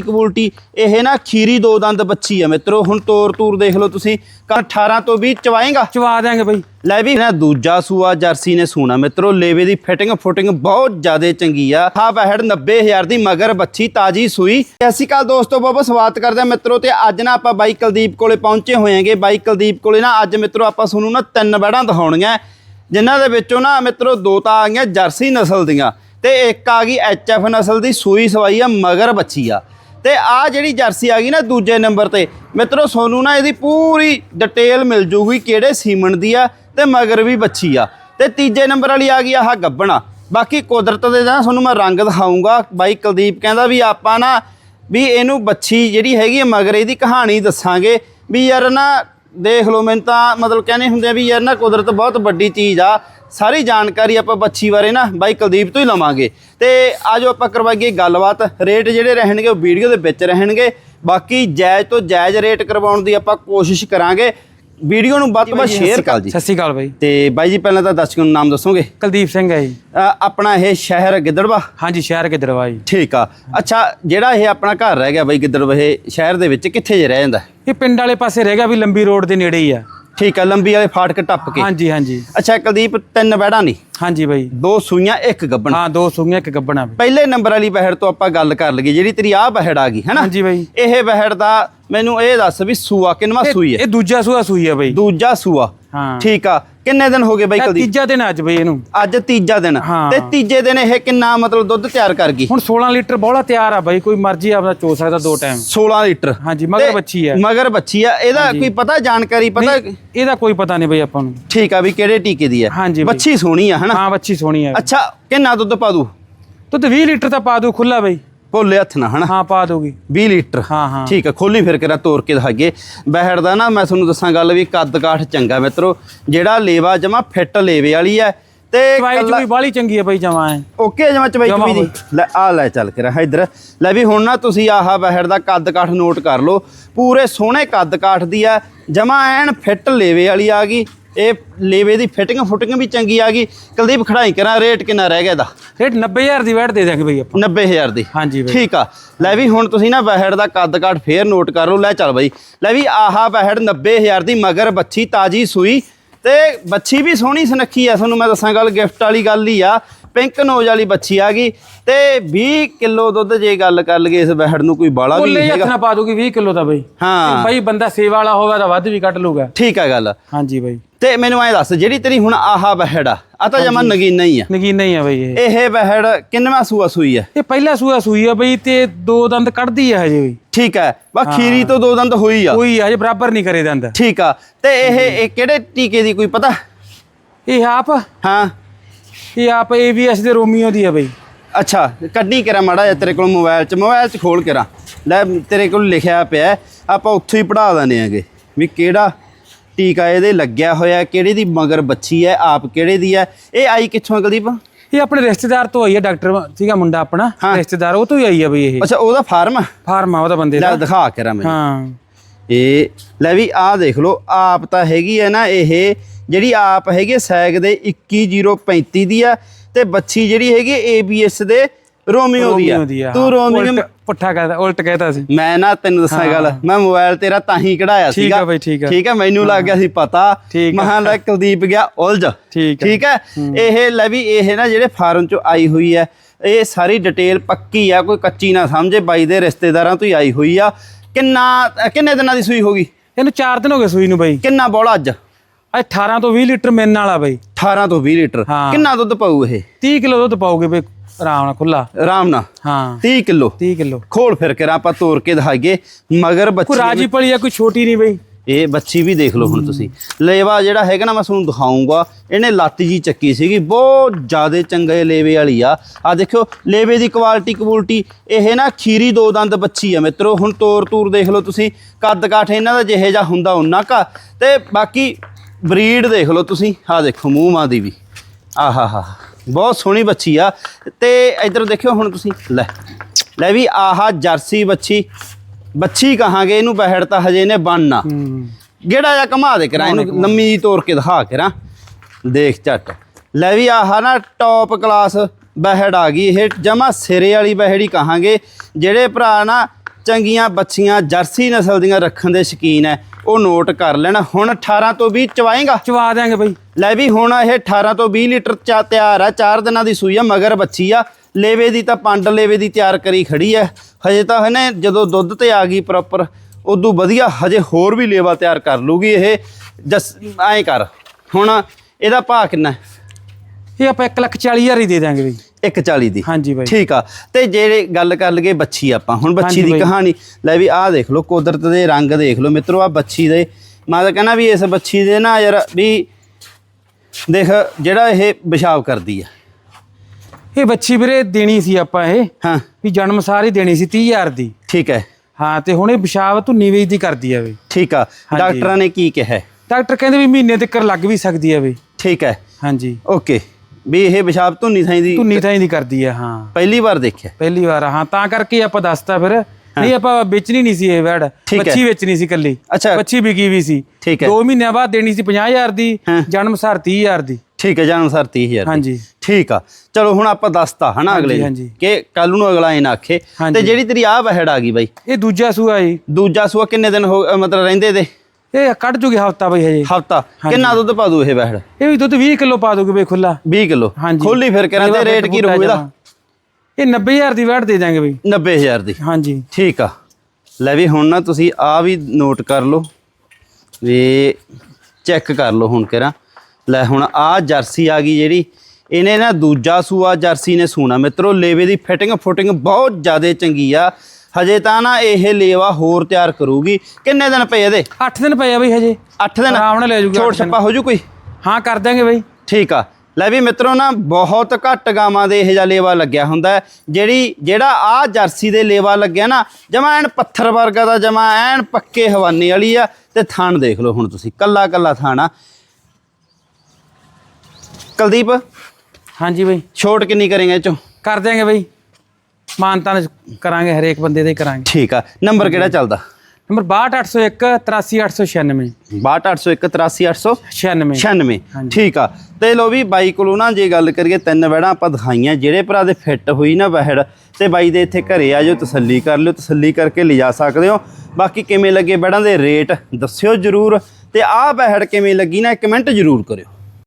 Quality ਕਬੂਲਟੀ ਇਹ ਨਾ ਖੀਰੀ ਦੋ ਦੰਦ ਬੱਚੀ ਆ ਮਿੱਤਰੋ। ਹੁਣ ਤੋਰ ਤੂਰ ਦੇਖ ਲਓ ਤੁਸੀਂ। ਕੱਲ 18 ਤੋਂ 20 ਚਵਾਏਗਾ? ਚਵਾ ਦਿਆਂਗੇ ਬਈ। ਲੈ ਵੀ ਨਾ ਦੂਜਾ ਸੂਆ ਜਰਸੀ ਨੇ ਸੂਣਾ ਮਿੱਤਰੋ। ਲੇਵੇ ਦੀ ਫਿਟਿੰਗ ਫੁਟਿੰਗ ਬਹੁਤ ਜ਼ਿਆਦਾ ਚੰਗੀ ਆ। ਹਾ ਬਹਿੜ 90000 ਦੀ ਮਗਰ ਬੱਚੀ ਤਾਜੀ ਸੂਈ। ਸ਼੍ਰੀ ਅਕਾਲ ਦੋਸਤੋ ਬਹੁਤ ਸਵਾਗਤ ਕਰਦੇ ਆ ਮਿੱਤਰੋ। ਤੇ ਅੱਜ ਨਾ ਆਪਾਂ ਬਾਈ ਕੁਲਦੀਪ ਕੋਲੇ ਪਹੁੰਚੇ ਹੋਏਗੇ ਬਾਈ ਕੁਲਦੀਪ ਕੋਲੇ ਨਾ ਅੱਜ ਮਿੱਤਰੋ ਆਪਾਂ ਤੁਹਾਨੂੰ ਨਾ ਤਿੰਨ ਬੈੜਾਂ ਦਿਖਾਉਣੀਆਂ। ਜਿਨ੍ਹਾਂ ਦੇ ਵਿੱਚੋਂ ਨਾ ਮਿੱਤਰੋ ਦੋ ਤਾਂ ਆ ਗਈਆਂ ਜਰਸੀ ਨਸਲ ਦੀਆਂ। ਤੇ ਇੱਕ ਆ ਗਈ ਐਚਐਫ ਨਸਲ ਦੀ ਸੂਈ ਸਵਾਈ ਆ ਮਗਰ ਬੱਚੀ ਆ। ਤੇ ਆ ਜਿਹੜੀ ਜਰਸੀ ਆ ਗਈ ਨਾ ਦੂਜੇ ਨੰਬਰ ਤੇ, ਮਿੱਤਰੋ ਸੋਨੂੰ ਨਾ ਇਹਦੀ ਪੂਰੀ ਡਿਟੇਲ ਮਿਲ ਜੂਗੀ ਕਿਹੜੇ ਸੀਮਨ ਦੀ ਆ ਤੇ ਮਗਰ ਵੀ ਬੱਚੀ ਆ। ਤੇ ਤੀਜੇ ਨੰਬਰ ਵਾਲੀ ਆ ਗਈ ਆਹ ਗੱਬਣਾ। ਬਾਕੀ ਕੁਦਰਤ ਦੇ ਨਾ ਤੁਹਾਨੂੰ ਮੈਂ ਰੰਗ ਦਿਖਾਉਂਗਾ ਬਾਈ ਕੁਲਦੀਪ ਕਹਿੰਦਾ ਵੀ ਆਪਾਂ ਨਾ ਵੀ ਇਹਨੂੰ ਬੱਚੀ ਜਿਹੜੀ ਹੈਗੀ ਮਗਰ ਇਹਦੀ ਕਹਾਣੀ ਦੱਸਾਂਗੇ ਵੀ ਯਾਰ ਨਾ ਦੇਖ ਲਓ, ਮੈਨੂੰ ਤਾਂ ਮਤਲਬ ਕਹਿੰਦੇ ਹੁੰਦੇ ਆ ਵੀ ਯਾਰ ਨਾ ਕੁਦਰਤ ਬਹੁਤ ਵੱਡੀ ਚੀਜ਼ ਆ। ਸਾਰੀ ਜਾਣਕਾਰੀ ਆਪਾਂ ਬੱਚੀ ਬਾਰੇ ਨਾ ਬਾਈ ਕੁਲਦੀਪ ਤੋਂ ਹੀ ਲਵਾਂਗੇ। ਤੇ ਆਜੋ ਆਪਾਂ ਕਰਵਾਈਏ ਗੱਲਬਾਤ। ਰੇਟ ਜਿਹੜੇ ਰਹਿਣਗੇ ਉਹ ਵੀਡੀਓ ਦੇ ਵਿੱਚ ਰਹਿਣਗੇ। ਬਾਕੀ ਜਾਇਜ਼ ਤੋਂ ਜਾਇਜ਼ ਰੇਟ ਕਰਵਾਉਣ ਦੀ ਆਪਾਂ ਕੋਸ਼ਿਸ਼ ਕਰਾਂਗੇ। ਵੀਡੀਓ ਨੂੰ ਵੱਧ ਤੋਂ ਵੱਧ ਸ਼ੇਅਰ ਕਰ ਜੀ। ਸਤਿ ਸ਼੍ਰੀ ਅਕਾਲ ਬਈ। ਤੇ ਬਾਈ ਜੀ ਪਹਿਲਾਂ ਤਾਂ ਦਰਸ਼ਕਾਂ ਨੂੰ ਨਾਮ ਦੱਸੋਗੇ? ਕੁਲਦੀਪ ਸਿੰਘ ਹੈ ਜੀ। ਆਪਣਾ ਇਹ ਸ਼ਹਿਰ ਗਿੱਦੜਵਾ? ਹਾਂਜੀ ਸ਼ਹਿਰ ਗਿੱਦੜਵਾ ਜੀ। ਠੀਕ ਆ। ਅੱਛਾ ਜਿਹੜਾ ਇਹ ਆਪਣਾ ਘਰ ਰਹਿ ਗਿਆ ਬਾਈ ਗਿੱਦੜਵਾ ਇਹ ਸ਼ਹਿਰ ਦੇ ਵਿੱਚ ਕਿੱਥੇ ਜੇ ਰਹਿ ਜਾਂਦਾ? ਇਹ ਪਿੰਡ ਵਾਲੇ ਪਾਸੇ ਰਹਿ ਗਿਆ ਵੀ ਲੰਬੀ ਰੋਡ ਦੇ ਨੇੜੇ ਹੀ ਆ। ਠੀਕ ਆ ਲੰਬੀ ਵਾਲੇ ਫਾਟਕ ਟੱਪ ਕੇ। ਹਾਂਜੀ ਹਾਂਜੀ। ਅੱਛਾ ਕੁਲਦੀਪ ਤਿੰਨ ਬੈੜਾਂ ਨਹੀਂ ਹਾਂਜੀ ਬਈ। ਦੋ ਸੂਈਆਂ ਇੱਕ ਗੱਬਣ। ਹਾਂ ਦੋ ਸੂਈਆਂ ਇੱਕ ਗੱਬਣਾ ਬਈ ਪਹਿਲੇ ਨੰਬਰ ਵਾਲੀ ਬਹਿੜ ਤੋਂ ਆਪਾਂ ਗੱਲ ਕਰ ਲਈਏ ਜਿਹੜੀ ਤੇਰੀ ਆਹ ਬਹਿੜ ਆ ਗਈ ਹੈਨਾ? ਹਾਂਜੀ ਬਈ। ਇਹ ਬਹਿੜ ਦਾ ਮੈਨੂੰ ਇਹ ਦੱਸ ਵੀ ਸੂਆ ਕਿੰਨਵਾ ਸੂਈ ਹੈ? ਇਹ ਦੂਜਾ ਸੂਆ ਸੂਈ ਆ ਬਈ। ਦੂਜਾ ਸੂਆ। ਹਾਂ। ਠੀਕ ਆ। ਕਿੰਨੇ ਦਿਨ ਹੋ ਗਏ ਬਾਈ ਕੁਲਦੀਪ ਤੀਜਾ ਦਿਨ ਅੱਜ ਬਈ ਇਹਨੂੰ। ਅੱਜ ਤੀਜਾ ਦਿਨ। ਤੇ ਤੀਜੇ ਦਿਨ ਇਹ ਕਿੰਨਾ ਮਤਲਬ ਦੁੱਧ ਤਿਆਰ ਕਰ ਗਈ? ਹੁਣ 16 ਲੀਟਰ ਬੋਲਾ ਤਿਆਰ ਆ ਬਈ ਕੋਈ ਮਰਜ਼ੀ ਆਪਦਾ ਚੋ ਸਕਦਾ ਦੋ ਟਾਈਮ 16 ਲੀਟਰ। ਹਾਂਜੀ ਮਗਰ ਬੱਚੀ ਆ। ਮਗਰ ਬੱਚੀ ਆ। ਇਹਦਾ ਕੋਈ ਪਤਾ ਜਾਣਕਾਰੀ ਪਤਾ? ਇਹਦਾ ਕੋਈ ਪਤਾ ਨਹੀਂ ਬਈ ਆਪਾਂ ਨੂੰ। ਠੀਕ ਆ ਵੀ ਕਿਹੜੇ ਟੀਕੇ ਦੀ ਆ। ਹਾਂਜੀ। ਬੱਚੀ ਸੋਹਣੀ ਆ ਹਨਾ? ਹਾਂ ਬੱਚੀ ਸੋਹਣੀ ਆ। ਅੱਛਾ ਕਿੰਨਾ ਦੁੱਧ ਪਾ ਦੂ? ਦੁੱਧ 20 ਲੀਟਰ ਤਾਂ ਪਾ ਦੂ ਖੁੱਲਾ ਬਈ। ਭੋਲੇ ਹੱਥ ਨਾ ਹਨਾ? ਹਾਂ ਪਾ ਦੂਗੀ 20 ਲੀਟਰ। ਹਾਂ ਹਾਂ। ਠੀਕ ਆ ਖੋਲੀ ਫਿਰ ਕਰਾ ਤੋਰ ਕੇ ਦਿਖਾਈਏ। ਬਹਿੜ ਦਾ ਨਾ ਮੈਂ ਤੁਹਾਨੂੰ ਦੱਸਾਂ ਗੱਲ ਵੀ ਕੱਦ ਕਾਠ ਚੰਗਾ ਮਿੱਤਰੋ। ਜਿਹੜਾ ਲੇਵਾ ਜਮਾ ਫਿੱਟ ਲੇਵੇ ਵਾਲੀ ਹੈ ਤੇ ਚਵਾਈ ਚੁਈ ਬਾਲੀ ਚੰਗੀ ਆ ਬਈ ਜਮਾ ਐ। ਓਕੇ ਜਮਾ ਜਮਾਂ ਚੁਬੀ ਦੀ। ਲੈ ਆ ਲੈ ਚੱਲ ਕੇ ਰਾ ਇਧਰ। ਲੈ ਵੀ ਹੁਣ ਨਾ ਤੁਸੀਂ ਆਹ ਬਹਿੜ ਦਾ ਕੱਦ ਕਾਠ ਨੋਟ ਕਰ ਲਓ। ਪੂਰੇ ਸੋਹਣੇ ਕੱਦ ਕਾਠ ਦੀ ਆ ਜਮਾ ਐਨ ਫਿੱਟ ਲੇਵੇ ਵਾਲੀ ਆ ਗਈ। ਇਹ ਲੇਵੇ ਦੀ ਫਿਟਿੰਗ ਫੁਟਿੰਗ ਵੀ ਚੰਗੀ ਆ ਗਈ। ਕੁਲਦੀਪ ਖੜਾਈ ਕਰਾਂ ਰੇਟ ਕਿੰਨਾ ਰਹਿ ਗਿਆ ਦਾ ਰੇਟ 90000 ਦੀ ਵੈਟ ਦੇ ਦਾਂਗੇ ਬਈ ਆਪਾਂ। 90000 ਦੀ। ਹਾਂਜੀ ਬਈ। ਠੀਕ ਆ। ਲੈ ਵੀ ਹੁਣ ਤੁਸੀਂ ਨਾ ਬਹਿੜ ਦਾ ਕੱਦ ਕਾਠ ਫੇਰ ਨੋਟ ਕਰ ਲਓ। ਲੈ ਚੱਲ ਬਈ। ਲੈ ਵੀ ਆਹਾ ਬਹਿੜ 90000 ਦੀ ਮਗਰ ਬੱਚੀ ਤਾਜੀ ਸੂਈ। ਤੇ ਬੱਚੀ ਵੀ ਸੋਹਣੀ ਸੁਨੱਖੀ ਆ। ਤੁਹਾਨੂੰ ਮੈਂ ਦੱਸਾਂ ਗੱਲ ਗਿਫਟ ਵਾਲੀ ਗੱਲ ਹੀ ਆ। ਪਿੰਕ ਨੋਜ ਵਾਲੀ ਬੱਚੀ ਆ ਗਈ ਤੇ 20 ਕਿਲੋ ਦੁੱਧ ਜੇ ਗੱਲ ਕਰ ਲਈਏ ਇਸ ਬਹਿੜ ਨੂੰ ਕੋਈ ਬਾਲਾ ਵੀ ਨਹੀਂ ਹੱਥ ਹੈਗਾ। ਨਾਲ ਪਾ ਦੂਗੀ 20 ਕਿਲੋ ਦਾ ਬਈ। ਹਾਂ। ਬਈ ਬੰਦਾ ਸੇਵਾ ਵਾਲਾ ਹੋਵੇ ਤਾਂ ਵੱਧ ਵੀ ਕੱਢ ਲੂਗਾ ਠੀਕ ਆ ਗੱਲ। ਹਾਂਜੀ ਬਈ। ਤੇ ਮੈਨੂੰ ਐ ਦੱਸ ਜਿਹੜੀ ਤੇਰੀ ਹੁਣ ਆਹਾ ਬਹਿੜ ਆ ਆ ਤਾਂ ਜਮਾ ਨਗੀਨਾ ਹੀ ਆ। ਨਗੀਨਾ ਹੀ ਆ ਬਈ ਇਹ। ਇਹ ਬਹਿੜ ਕਿੰਨਵਾਂ ਸੂਆ ਸੂਈ ਆ? ਇਹ ਪਹਿਲਾ ਸੂਆ ਸੂਈ ਆ ਬਈ ਤੇ ਦੋ ਦੰਦ ਕੱਢਦੀ ਆ ਹਜੇ ਬਈ। ਠੀਕ ਹੈ। ਵਾ ਖੀਰੀ ਤੋਂ ਦੋ ਦੰਦ ਹੋਈ ਆ। ਕੋਈ ਹਜੇ ਬਰਾਬਰ ਨਹੀਂ ਕਰੇ ਦੰਦ। ਠੀਕ ਆ ਤੇ ਇਹ ਇਹ ਕਿਹੜੇ ਟੀਕੇ ਦੀ ਕੋਈ ਪਤਾ? ਇਹ ਆਪ? ਹਾਂ। ਇਹ ਆਪ ABS ਦੇ ਰੋਮੀਓ ਦੀ ਆ ਬਈ। ਅੱਛਾ ਕੱਢੀ ਕਰਾ ਮਾੜਾ ਜਿਹਾ ਤੇਰੇ ਕੋਲ ਮੋਬਾਈਲ 'ਚ। ਮੋਬਾਈਲ 'ਚ ਖੋਲ ਕਰਾ। ਲੈ ਤੇਰੇ ਕੋਲ ਲਿਖਿਆ ਪਿਆ ਹੈ, ਆਪਾਂ ਉੱਥੋਂ ਹੀ ਪੜਾ ਦਿੰਦੇ ਆਂਗੇ ਵੀ ਕਿਹੜਾ ਟੀਕਾ ਇਹਦੇ ਲੱਗਿਆ ਹੋਇਆ ਕਿਹੜੇ ਦੀ ਮਗਰ ਬੱਚੀ ਹੈ ਆਪ ਕਿਹੜੇ ਦੀ ਹੈ ਇਹ ਆਈ ਕਿੱਥੋਂ ਆ ਕੁਲਦੀਪ? ਇਹ ਆਪਣੇ ਰਿਸ਼ਤੇਦਾਰ ਤੋਂ ਆਈ ਆ ਡਾਕਟਰ ਸੀਗਾ ਮੁੰਡਾ ਆਪਣਾ ਹਾਂ। ਰਿਸ਼ਤੇਦਾਰ ਉਹ ਤੋਂ ਹੀ ਆਈ ਆ ਬਈ ਇਹ। ਅੱਛਾ ਉਹਦਾ ਫਾਰਮ? ਫਾਰਮ ਆ ਉਹਦਾ ਬੰਦੇ ਲੈ ਦਾ ਦਿਖਾ ਕਰਾ ਮੈਨੂੰ। ਹਾਂ। ਇਹ ਲੈ ਵੀ ਆਹ ਦੇਖ ਲਓ ਆਪ ਤਾਂ ਹੈਗੀ ਹੈ ਨਾ ਇਹ ਜਿਹੜੀ ਆਪ ਹੈਗੀ ਹੈ ਸੈਗ ਦੇ 21035 ਦੀ ਆ ਤੇ ਬੱਚੀ ਜਿਹੜੀ ਹੈਗੀ ABS ਦੇ ਰੋਮੀਓ ਦੀ ਆ। ਦੀ ਆ ਤੂੰ ਰੋਮੀਓ ਪੁੱਠਾ ਕਹਦਾ ਉਲਟ ਕਹਿਤਾ ਸੀ। ਮੈਂ ਨਾ ਤੈਨੂੰ ਦੱਸਾਂ ਗੱਲ ਮੈਂ ਮੋਬਾਈਲ ਤੇਰਾ ਤਾਂ ਹੀ ਕਢਾਇਆ ਠੀਕ ਸੀਗਾ। ਆ ਬਈ, ਠੀਕ ਆ। ਠੀਕ ਹੈ ਮੈਨੂੰ ਲੱਗ ਗਿਆ ਸੀ ਪਤਾ। ਠੀਕ ਆ। ਮਹਾਂ ਲੈ ਕੁਲਦੀਪ ਗਿਆ ਉਲਝ। ਠੀਕ ਆ। ਠੀਕ ਹੈ। ਇਹ ਲੈ ਵੀ ਇਹ ਨਾ ਜਿਹੜੇ ਫਾਰਮ ਚੋਂ ਆਈ ਹੋਈ ਹੈ ਇਹ ਸਾਰੀ ਡਿਟੇਲ ਪੱਕੀ ਆ ਕੋਈ ਕੱਚੀ ਨਾ ਸਮਝੇ ਬਾਈ ਦੇ ਰਿਸ਼ਤੇਦਾਰਾਂ ਤੋਂ ਹੀ ਆਈ ਹੋਈ ਆ। ਕਿੰਨਾ ਕਿੰਨੇ ਦਿਨਾਂ ਦੀ ਸੂਈ ਹੋਗੀ ਇਹਨੂੰ 4 ਦਿਨ ਹੋ ਗਏ ਸੂਈ ਨੂੰ ਬਈ। ਕਿੰਨਾ ਬੋਲਾ ਅੱਜ? 18 ਤੋਂ 20 ਲੀਟਰ ਮਿਲਣ ਵਾਲਾ ਬਈ। 18 ਤੋਂ 20 ਲੀਟਰ। ਹਾਂ। ਕਿੰਨਾ ਦੁੱਧ ਪਾਊ ਇਹ? 30 ਕਿਲੋ ਦੁੱਧ ਪਾਓਗੇ ਬਈ ਆਰਾਮ ਨਾਲ ਖੁੱਲਾ ਆਰਾਮ ਨਾਲ? ਹਾਂ। 30 ਕਿਲੋ? 30 ਕਿਲੋ। ਖੋਲ ਫਿਰ ਕੇ ਆਪਾਂ ਤੋੜ ਕੇ ਦਿਖਾਈਏ। ਮਗਰ ਕੋਈ ਬੱਚੀ ਰਾਜੀ ਪਲੀ ਆ ਕੋਈ ਛੋਟੀ ਨਹੀਂ ਬਈ। ਇਹ ਬੱਚੀ ਵੀ ਦੇਖ ਲਓ ਹੁਣ ਤੁਸੀਂ। ਲੇਵਾ ਜਿਹੜਾ ਹੈਗਾ ਨਾ ਮੈਂ ਤੁਹਾਨੂੰ ਦਿਖਾਉਂਗਾ ਇਹਨੇ ਲੱਤ ਜੀ ਚੱਕੀ ਸੀਗੀ ਬਹੁਤ ਜ਼ਿਆਦਾ ਚੰਗੇ ਲੇਵੇ ਵਾਲੀ ਆ। ਆ ਦੇਖਿਓ ਲੇਵੇ ਦੀ ਕੁਆਲਿਟੀ ਕਬੂਲਟੀ ਇਹ ਨਾ ਖੀਰੀ ਦੋ ਦੰਦ ਬੱਚੀ ਆ ਮਿੱਤਰੋ। ਹੁਣ ਤੋਰ ਤੂਰ ਦੇਖ ਲਓ ਤੁਸੀਂ ਕੱਦ ਕਾਠ ਇਹਨਾਂ ਦਾ ਜਿਹੇ ਜਿਹਾ ਹੁੰਦਾ ਉਹਨਾਂ ਕਾ। ਤੇ ਬਾਕੀ ਬਰੀਡ ਦੇਖ ਲਓ ਤੁਸੀਂ ਆ ਦੇਖੋ ਮੂੰਹ ਮਾਂ ਦੀ ਵੀ। ਆਹਾ ਹਾ ਬਹੁਤ ਸੋਹਣੀ ਬੱਚੀ ਆ। ਤੇ ਇਧਰ ਦੇਖਿਓ ਹੁਣ ਤੁਸੀਂ ਲੈ ਲੈ ਵੀ ਆਹਾ ਜਰਸੀ ਬੱਚੀ। ਬੱਚੀ ਕਹਾਂਗੇ ਇਹਨੂੰ ਬਹਿੜ ਤਾਂ ਹਜੇ ਇਹਨੇ ਬਣਨਾ। ਗੇੜਾ ਜਾਂ ਕਮਾ ਦੇ ਕਰਾਂ ਇਹਨੂੰ ਲੰਮੀ ਜੀ ਤੋੜ ਕੇ ਦਿਖਾ ਕਰਾਂ। ਦੇਖ ਝੱਟ। ਲੈ ਵੀ ਆਹ ਨਾ ਟੌਪ ਕਲਾਸ ਬਹਿੜ ਆ ਗਈ। ਇਹ ਜਮਾ ਸਿਰੇ ਵਾਲੀ ਬਹਿੜੀ ਕਹਾਂਗੇ। ਜਿਹੜੇ ਭਰਾ ਨਾ ਚੰਗੀਆਂ ਬੱਚੀਆਂ ਜਰਸੀ ਨਸਲ ਦੀਆਂ ਰੱਖਣ ਦੇ ਸ਼ਕੀਨ ਹੈ। ਉਹ ਨੋਟ ਕਰ ਲੈਣ ਹੁਣ 18 ਤੋਂ 20 ਚਵਾਏਗਾ? ਚਵਾ ਦਿਆਂਗੇ ਬਈ। ਲੈ ਵੀ ਹੁਣ ਇਹ 18 ਤੋਂ 20 ਲੀਟਰ ਚਾ ਤਿਆਰ ਆ 4 ਦਿਨਾਂ ਦੀ ਸੂਈ ਆ ਮਗਰ ਬੱਚੀ ਆ। ਲੇਵੇ ਦੀ ਤਾਂ ਪੰਡ ਲੇਵੇ ਦੀ ਤਿਆਰ ਕਰੀ ਖੜੀ ਆ ਹਜੇ ਤਾਂ ਹਨੇ ਜਦੋਂ ਦੁੱਧ ਤੇ ਆ ਗਈ ਪ੍ਰੋਪਰ ਉਦੋਂ ਵਧੀਆ ਹਜੇ ਹੋਰ ਵੀ ਲੇਵਾ ਤਿਆਰ ਕਰ ਲੂਗੀ ਇਹ। ਜਸ ਐਂ ਕਰ ਹੁਣ ਇਹਦਾ ਭਾਅ ਕਿੰਨਾ? ਇਹ ਆਪਾਂ 1 ਲੱਖ 40 ਹਜ਼ਾਰ ਹੀ ਦੇ ਦਿਆਂਗੇ ਬਈ। 140 ਦੀ। ਹਾਂਜੀ ਬਾਈ। ਠੀਕ ਆ। ਤੇ ਜਿਹੜੇ ਗੱਲ ਕਰ ਲਈਏ ਬੱਚੀ ਆਪਾਂ ਹੁਣ ਬੱਚੀ ਦੀ। ਕਹਾਣੀ। ਲੈ ਵੀ ਆਹ ਦੇਖ ਲਓ ਕੁਦਰਤ ਦੇ ਰੰਗ ਦੇਖ ਲਓ। ਮਿੱਤਰੋ ਆ ਬੱਚੀ ਦੇ ਮੈਂ ਤਾਂ ਕਹਿੰਦਾ ਵੀ ਇਸ ਬੱਚੀ ਦੇ ਨਾ ਯਾਰ ਵੀ ਦੇਖ ਜਿਹੜਾ ਇਹ ਪਿਸ਼ਾਬ ਕਰਦੀ ਆ। ਇਹ ਬੱਚੀ ਵੀਰੇ ਦੇਣੀ ਸੀ ਆਪਾਂ ਇਹ ਹਾਂ। ਵੀ ਜਨਮ ਸਾਰੀ ਦੇਣੀ ਸੀ 30000 ਦੀ। ਠੀਕ ਹੈ। ਹਾਂ ਤੇ ਹੁਣ ਇਹ ਪਿਸ਼ਾਬ ਧੁੰਨੀ ਵੇਚ ਦੀ ਕਰਦੀ ਆ ਬਈ ਠੀਕ ਆ। ਡਾਕਟਰਾਂ ਨੇ ਕੀ ਕਿਹਾ? ਡਾਕਟਰ ਕਹਿੰਦੇ ਵੀ ਮਹੀਨੇ ਤੱਕ ਲੱਗ ਵੀ ਸਕਦੀ ਆ ਬਈ ਠੀਕ ਹੈ। ਹਾਂਜੀ। ਓਕੇ। ਵੀ ਇਹ ਪਿਸ਼ਾਬ ਧੁੰਨੀ ਥਾਈ ਦੀ ਧੁੰਨੀ ਤਾਂ ਦੀ ਕਰਦੀ ਆ ਹਾਂ। ਪਹਿਲੀ ਵਾਰ ਦੇਖਿਆ। ਪਹਿਲੀ ਵਾਰ ਹਾਂ ਤਾਂ ਕਰਕੇ ਆਪਾਂ ਦੱਸਤਾ ਫਿਰ। ਨਹੀਂ ਆਪਾਂ ਵੇਚਣੀ ਨਹੀਂ ਸੀ ਇਹ ਵੈੜ। ਬੱਚੀ ਵੇਚਣੀ ਸੀ ਕੱਲੀ। ਅੱਛਾ। ਬੱਚੀ ਵਿਕੀ ਵੀ ਸੀ। ਠੀਕ ਹੈ। 2 ਮਹੀਨਿਆਂ ਬਾਅਦ ਦੇਣੀ ਸੀ 50000 ਦੀ। ਜਨਮ ਸਾਰ 30000 ਦੀ। ਠੀਕ ਹੈ ਜਾਨ ਸਰ 30000 ਦੀ। ਹਾਂਜੀ। ਠੀਕ ਆ। ਚਲੋ ਹੁਣ ਆਪਾਂ ਦੱਸਤਾ ਹਨਾ ਅਗਲੇ। ਕਿ ਕੱਲ ਨੂੰ ਅਗਲਾ ਇਹ ਨਾ ਆਖੇ। ਤੇ। ਜਿਹੜੀ ਤੇਰੀ ਆ ਵਹਿੜ ਆ ਗਈ ਬਾਈ? ਇਹ ਦੂਜਾ ਸੂਆ ਜੀ ਦੂਜਾ ਸੂਆ ਕਿੰਨੇ ਦਿਨ ਹੋ ਮਤਲਬ ਰਹਿੰਦੇ ਦੇ ਇਹ ਕੱਢ ਜੂਗੀ ਹਫਤਾ ਬਈ ਹਜੇ। ਹਫਤਾ। ਕਿੰਨਾ ਦੁੱਧ ਪਾ ਦੂ ਇਹ ਵਹਿੜ ਇਹ ਵੀ ਦੁੱਧ 20 ਕਿਲੋ ਪਾ ਦੋਗੇ ਬਈ ਖੁੱਲਾ 20 ਕਿਲੋ। ਹਾਂਜੀ। ਖੋਲੀ ਫਿਰ ਕਰਾਂ ਤੇ ਰੇਟ ਕੀ ਰਹੂ ਇਹਦਾ? ਇਹ 90000 ਦੀ ਵੈਟ ਦੇ ਦਾਂਗੇ ਬਈ। 90000 ਦੀ। ਹਾਂਜੀ। ਠੀਕ ਆ। ਲੈ ਵੀ ਹੁਣ ਨਾ ਤੁਸੀਂ ਆ ਵੀ ਨੋਟ ਕਰ ਲਓ। ਵੀ ਚੈੱਕ ਕਰ ਲਓ ਹੁਣ ਕਿਹੜਾ। ਲੈ ਹੁਣ ਆ ਜਰਸੀ ਆ ਗਈ ਜਿਹੜੀ। ਇਹਨੇ ਨਾ ਦੂਜਾ ਸੂਆ ਜਰਸੀ ਨੇ ਸੂਣਾ। ਮਿੱਤਰੋ ਲੇਵੇ ਦੀ ਫਿਟਿੰਗ ਫੁਟਿੰਗ ਬਹੁਤ ਜ਼ਿਆਦਾ ਚੰਗੀ ਆ। ਹਜੇ ਤਾਂ ਨਾ ਇਹ ਲੇਵਾ ਹੋਰ ਤਿਆਰ ਕਰੂਗੀ। ਕਿੰਨੇ ਦਿਨ ਪਏ ਇਹਦੇ? 8 ਦਿਨ ਪਏ ਆ ਬਈ ਹਜੇ। 8 ਦਿਨ? ਆਰਾਮ ਨਾਲ ਲੈ ਜੂਗੀ ਛੋਟ ਛੱਪਾ ਹੋ ਜੂ ਕੋਈ? ਹਾਂ ਕਰ ਦਾਂਗੇ ਬਈ। ਠੀਕ ਆ। ਲੈ ਵੀ ਮਿੱਤਰੋ ਨਾ ਬਹੁਤ ਘੱਟ ਗਾਵਾਂ ਦੇ ਇਹ ਜਿਹਾ ਲੇਵਾ ਲੱਗਿਆ ਹੁੰਦਾ। ਜਿਹੜੀ ਜਿਹੜਾ ਆ ਜਰਸੀ ਦੇ ਲੇਵਾ ਲੱਗਿਆ ਨਾ ਜਮਾ ਐਨ ਪੱਥਰ ਵਰਗਾ ਦਾ ਜਮਾ ਐਨ ਪੱਕੇ ਹਵਾਨੇ ਵਾਲੀ ਆ। ਤੇ ਥਣ ਦੇਖ ਲਓ ਹੁਣ ਤੁਸੀਂ ਕੱਲਾ ਕੱਲਾ ਥਣ ਆ। ਕੁਲਦੀਪ ਹਾਂਜੀ ਬਈ। ਛੋਟ ਕਿੰਨੀ ਕਰੇਗਾ ਇਹ ਚੋਂ? ਕਰ ਦਾਂਗੇ ਬਈ। ਮਾਨਤਾਨ ਕਰਾਂਗੇ ਹਰੇਕ ਬੰਦੇ ਦੇ ਹੀ ਕਰਾਂਗੇ। ਠੀਕ ਆ। ਨੰਬਰ ਕਿਹੜਾ ਚੱਲਦਾ? ਨੰਬਰ 62801 83896 62801 96 96 ਠੀਕ ਆ। ਤੇ ਲੋ ਵੀ ਬਾਈ ਕੋਲੋਂ ਨਾ ਜੇ ਗੱਲ ਕਰੀਏ ਤਿੰਨ ਵੜਾਂ ਆਪਾਂ ਦਿਖਾਈਆਂ ਜਿਹੜੇ ਭਰਾ ਦੇ ਫਿੱਟ ਹੋਈ ਨਾ ਵਹਿੜ ਤੇ ਬਾਈ ਦੇ ਇੱਥੇ ਘਰੇ ਆ ਜਾਓ ਤਸੱਲੀ ਕਰ ਲਿਓ ਤਸੱਲੀ ਕਰਕੇ ਲਿਜਾ ਸਕਦੇ ਹੋ। ਬਾਕੀ ਕਿਵੇਂ ਲੱਗੇ ਵੜਾਂ ਦੇ ਰੇਟ ਦੱਸਿਓ ਜਰੂਰ। ਤੇ ਆਹ ਵਹਿੜ ਕਿਵੇਂ ਲੱਗੀ ਨਾ ਕਮੈਂਟ ਜਰੂਰ ਕਰਿਓ।